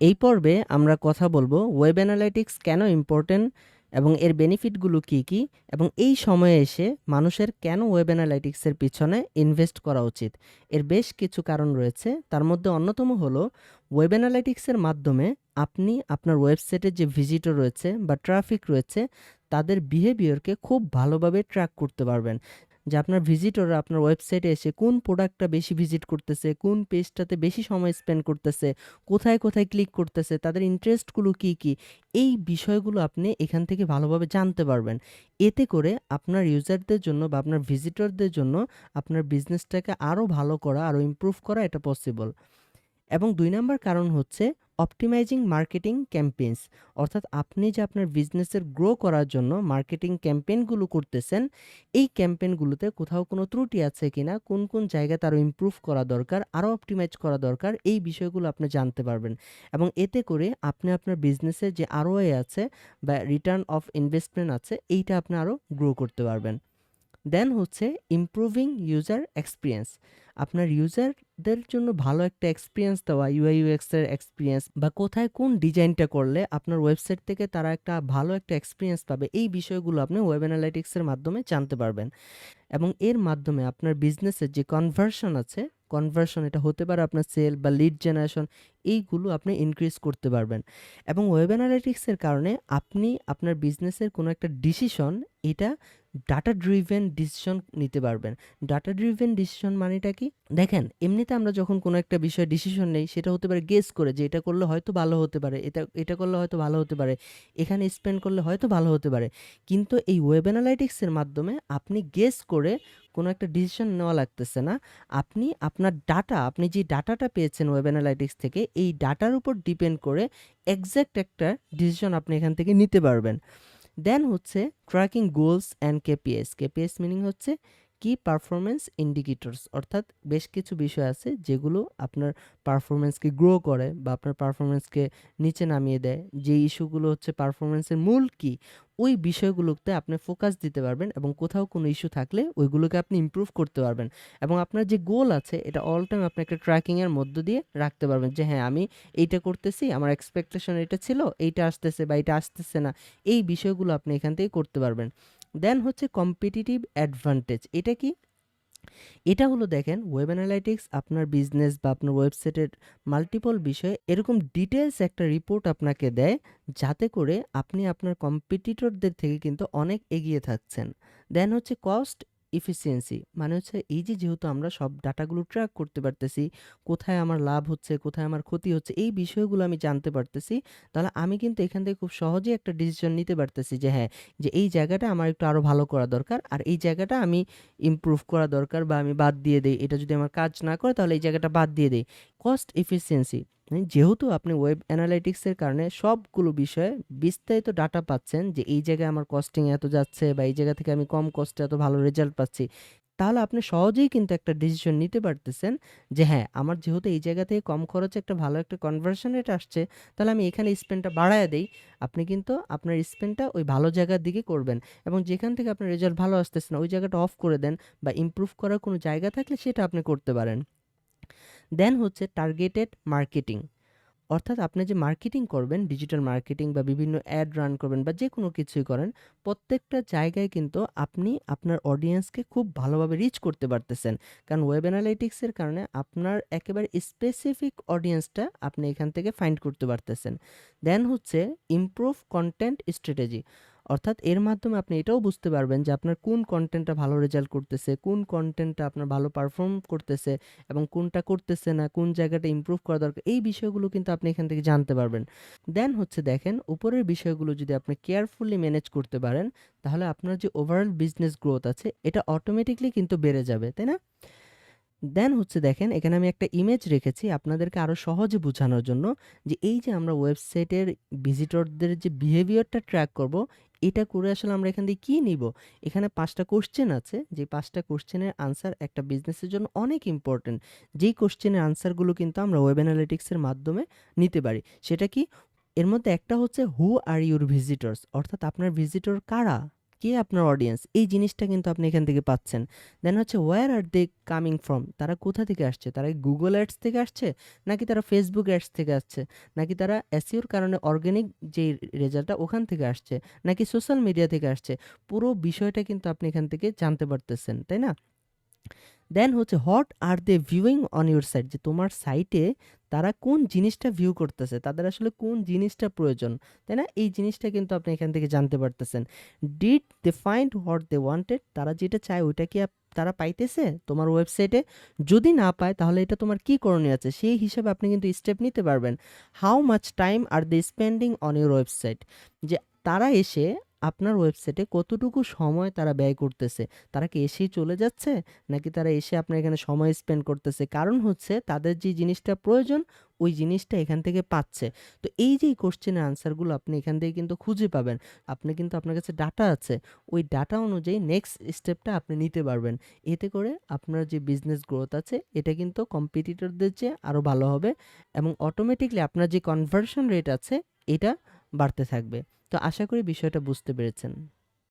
এই পর্বে আমরা কথা বলব ওয়েব অ্যানালাইটিক্স কেন ইম্পর্টেন্ট এবং এর বেনিফিটগুলো কী কী এবং এই সময়ে এসে মানুষের কেন ওয়েব অ্যানালাইটিক্সের পিছনে ইনভেস্ট করা উচিত। এর বেশ কিছু কারণ রয়েছে। তার মধ্যে অন্যতম হলো ওয়েব অ্যানালাইটিক্সের মাধ্যমে আপনি আপনার ওয়েবসাইটের যে ভিজিটর রয়েছে বা ট্রাফিক রয়েছে, তাদের বিহেভিয়রকে খুব ভালোভাবে ট্র্যাক করতে পারবেন। যে আপনার ভিজিটররা আপনার ওয়েবসাইটে এসে কোন প্রোডাক্টটা বেশি ভিজিট করতেছে, কোন পেজটাতে বেশি সময় স্পেন্ড করতেছে, কোথায় কোথায় ক্লিক করতেছে, তাদের ইন্টারেস্টগুলো কী কী, এই বিষয়গুলো আপনি এখান থেকে ভালোভাবে জানতে পারবেন। এতে করে আপনার ইউজারদের জন্য বা আপনার ভিজিটরদের জন্য আপনার বিজনেসটাকে আরও ভালো করা আরও ইমপ্রুভ করা এটা পসিবল এবং দুই নাম্বার কারণ হচ্ছে অপটিমাইজিং মার্কেটিং ক্যাম্পেইনস অর্থাৎ আপনি যে আপনার বিজনেসের গ্রো করার জন্য মার্কেটিং ক্যাম্পেইনগুলো করতেছেন, এই ক্যাম্পেইনগুলোতে কোথাও কোনো ত্রুটি আছে কিনা, কোন কোন জায়গাতে আরও ইমপ্রুভ করা দরকার আরও অপটিমাইজ করা দরকার, এই বিষয়গুলো আপনি জানতে পারবেন। এবং এতে করে আপনি আপনার বিজনেসের যে আরওআই আছে বা রিটার্ন অফ ইনভেস্টমেন্ট আছে, এইটা আপনি আরও গ্রো করতে পারবেন। দেন হচ্ছে ইমপ্রুভিং ইউজার এক্সপিরিয়েন্স আপনার ইউজারদের জন্য ভালো একটা এক্সপিরিয়েন্স দেওয়া ইউআই ইউএক্সের এক্সপিরিয়েন্স বা কোথায় কোন ডিজাইনটা করলে আপনার ওয়েবসাইট থেকে তারা একটা ভালো একটা এক্সপিরিয়েন্স পাবে, এই বিষয়গুলো আপনি ওয়েব অ্যানালাইটিক্সের মাধ্যমে জানতে পারবেন। এবং এর মাধ্যমে আপনার বিজনেসের যে কনভার্সন আছে কনভার্সন এটা হতে পারে আপনার সেল বা লিড জেনারেশন এইগুলো আপনি ইনক্রিজ করতে পারবেন। এবং ওয়েব অ্যানালাইটিক্সের কারণে আপনি আপনার বিজনেসের কোনো একটা ডিসিশন এটা ডাটা ড্রিভেন ডিসিশন নিতে পারবেন। ডাটা ড্রিভেন ডিসিশন মানেটা কি? দেখেন, এমনিতে আমরা যখন কোনো একটা বিষয়ে ডিসিশন নেই, সেটা হতে পারে গেস করে যে এটা করলে হয়তো ভালো হতে পারে, এটা এটা করলে হয়তো ভালো হতে পারে, এখানে স্পেন্ড করলে হয়তো ভালো হতে পারে। কিন্তু এই ওয়েব অ্যানালাইটিক্সের মাধ্যমে আপনি গেস করে কোনো একটা ডিসিশন নেওয়া লাগতেছে না। আপনি আপনার ডাটা আপনি যে ডাটাটা পেয়েছেন ওয়েব অ্যানালাইটিক্স থেকে, এই ডাটার উপর ডিপেন্ড করে এক্স্যাক্ট একটা ডিসিশন আপনি এখান থেকে নিতে পারবেন। দেন হচ্ছে tracking goals and KPIs KPIs meaning হচ্ছে কি পারফরমেন্স ইন্ডিকেটরস অর্থাৎ বেশ কিছু বিষয় আছে যেগুলো আপনার পারফরমেন্সকে গ্রো করে বা আপনার পারফরমেন্সকে নিচে নামিয়ে দেয়। যে ইস্যুগুলো হচ্ছে পারফরমেন্সের মূল কি ওই বিষয়গুলোতে আপনি ফোকাস দিতে পারবেন এবং কোথাও কোনো ইস্যু থাকলে ওইগুলোকে আপনি ইম্প্রুভ করতে পারবেন। এবং আপনার যে গোল আছে, এটা অল টাইম আপনি একটা ট্র্যাকিংয়ের মধ্য দিয়ে রাখতে পারবেন যে হ্যাঁ আমি এইটা করতেছি, আমার এক্সপেকটেশন এটা ছিল, এইটা আসতেছে বা এটা আসতেছে না। এই বিষয়গুলো আপনি এখান থেকে করতে পারবেন। দেন হচ্ছে কম্পিটিটিভ অ্যাডভান্টেজ এটা কি? এটা হলো দেখেন ওয়েব অ্যানালাইটিক্স আপনার বিজনেস বা আপনার ওয়েবসাইটের মাল্টিপল বিষয়ে এরকম ডিটেলস একটা রিপোর্ট আপনাকে দেয়, যাতে করে আপনি আপনার কম্পিটিটরদের থেকে কিন্তু অনেক এগিয়ে থাকছেন। দেন হচ্ছে কস্ট ইফিসিয়েন্সি মানে হচ্ছে এই যে যেহেতু আমরা সব ডাটাগুলো ট্র্যাক করতে পারতেছি, কোথায় আমার লাভ হচ্ছে, কোথায় আমার ক্ষতি হচ্ছে, এই বিষয়গুলো আমি জানতে পারতেছি, তাহলে আমি কিন্তু এখান থেকে খুব সহজেই একটা ডিসিশন নিতে পারতেছি যে হ্যাঁ যে এই জায়গাটা আমার একটু আরও ভালো করা দরকার আর এই জায়গাটা আমি ইমপ্রুভ করা দরকার বা আমি বাদ দিয়ে দেই। এটা যদি আমার কাজ না করে তাহলে এই জায়গাটা বাদ দিয়ে দেই। কস্ট এফিসিয়েন্সি যেহেতু আপনি ওয়েব অ্যানালাইটিক্সের কারণে সবগুলো বিষয়ে বিস্তারিত ডাটা পাচ্ছেন যে এই জায়গায় আমার কস্টিং এত যাচ্ছে বা এই জায়গা থেকে আমি কম কস্টে এত ভালো রেজাল্ট পাচ্ছি, তাহলে আপনি সহজেই কিন্তু একটা ডিসিশন নিতে পারতেছেন যে হ্যাঁ আমার যেহেতু এই জায়গা থেকে কম খরচে একটা ভালো একটা কনভার্সন রেট আসছে, তাহলে আমি এখানে স্পেন্ডটা বাড়ায় দেই। আপনি কিন্তু আপনার স্পেন্ডটা ওই ভালো জায়গার দিকে করবেন এবং যেখান থেকে আপনার রেজাল্ট ভালো আসতেছে না, ওই জায়গাটা অফ করে দেন বা ইমপ্রুভ করার কোনো জায়গা থাকলে সেটা আপনি করতে পারেন। দেন হচ্ছে টার্গেটেড মার্কেটিং অর্থাৎ আপনি যে মার্কেটিং করবেন ডিজিটাল মার্কেটিং বা বিভিন্ন অ্যাড রান করবেন বা যে কোনো কিছুই করেন, প্রত্যেকটা জায়গায় কিন্তু আপনি আপনার অডিয়েন্সকে খুব ভালোভাবে রিচ করতে পারতেছেন। কারণ ওয়েব অ্যানালাইটিক্সের কারণে আপনার একেবারে স্পেসিফিক অডিয়েন্সটা আপনি এখান থেকে ফাইন্ড করতে পারতেছেন। দেন হচ্ছে ইমপ্রুভ কন্টেন্ট স্ট্র্যাটেজি অর্থাৎ এর মাধ্যমে আপনি এটাও বুঝতে পারবেন যে আপনার কোন কন্টেন্টটা ভালো রেজাল্ট করতেছে, কোন কন্টেন্টটা আপনার ভালো পারফর্ম করতেছে এবং কোনটা করতেছে না, কোন জায়গাটা ইমপ্রুভ করা দরকার, এই বিষয়গুলো কিন্তু আপনি এখান থেকে জানতে পারবেন। দেন হচ্ছে দেখেন, উপরের বিষয়গুলো যদি আপনি কেয়ারফুলি ম্যানেজ করতে পারেন, তাহলে আপনার যে ওভারঅল বিজনেস গ্রোথ আছে, এটা অটোমেটিকলি কিন্তু বেড়ে যাবে, তাই না? দেন হচ্ছে দেখেন, এখানে আমি একটা ইমেজ রেখেছি আপনাদেরকে আরও সহজে বোঝানোর জন্য যে এই যে আমরা ওয়েবসাইটের ভিজিটরদের যে বিহেভিয়ারটা ট্র্যাক করব এটা করে আসলে আমরা এখান দিয়ে কী নিব? এখানে পাঁচটা কোশ্চেন আছে। যে পাঁচটা কোশ্চেনের আনসার একটা বিজনেসের জন্য অনেক ইম্পর্টেন্ট যেই কোশ্চেনের আনসারগুলো কিন্তু আমরা ওয়েব অ্যানালিটিক্সের মাধ্যমে নিতে পারি। সেটা কি? এর মধ্যে একটা হচ্ছে হু আর ইউর ভিজিটর্স অর্থাৎ আপনার ভিজিটর কারা? কে আপনার অডিয়েন্স এই জিনিসটা কিন্তু আপনি এখান থেকে পাচ্ছেন। দেন হচ্ছে where are they coming from তারা কোথা থেকে আসছে? তারা গুগল অ্যাডস থেকে আসছে? নাকি তারা ফেসবুক অ্যাডস থেকে আসছে? নাকি তারা এসিওর কারণে অর্গ্যানিক যে রেজাল্টটা ওখান থেকে আসছে? নাকি সোশ্যাল মিডিয়া থেকে আসছে? পুরো বিষয়টা কিন্তু আপনি এখান থেকে জানতে পারতেছেন, তাই না? দেন হচ্ছে what are they viewing on your site যে তোমার সাইটে তারা কোন জিনিসটা ভিউ করতেছে? তাদের আসলে কোন জিনিসটা প্রয়োজন? তাই না? এই জিনিসটা কিন্তু আপনি এখান থেকে জানতে পারতেছেন। Did they find what they wanted তারা যেটা চায় ওইটা কি তারা পাইতেছে তোমার ওয়েবসাইটে যদি না পায়, তাহলে এটা তোমার কি করণীয় আছে? সেই হিসাবে আপনি কিন্তু স্টেপ নিতে পারবেন। How much time are they spending on your website যে তারা এসে আপনার ওয়েবসাইটে কতটুকু সময় তারা ব্যয় করতেছে? তারা কি এসেই চলে যাচ্ছে? নাকি তারা এসে আপনার এখানে সময় স্পেন্ড করতেছে? কারণ হচ্ছে তাদের যে জিনিসটা প্রয়োজন, ওই জিনিসটা এখান থেকে পাচ্ছে। তো এই যে কোশ্চেনের আনসারগুলো আপনি এখান থেকে কিন্তু খুঁজে পাবেন। আপনি কিন্তু আপনার কাছে ডাটা আছে। ওই ডাটা অনুযায়ী নেক্সট স্টেপটা আপনি নিতে পারবেন। এতে করে আপনার যে বিজনেস গ্রোথ আছে, এটা কিন্তু কম্পিটিটরদের চেয়ে আরও ভালো হবে। এবং অটোমেটিকলি আপনার যে কনভার্সন রেট আছে, এটা বাড়তে থাকবে। তো আশা করি বিষয়টা বুঝতে পেরেছেন।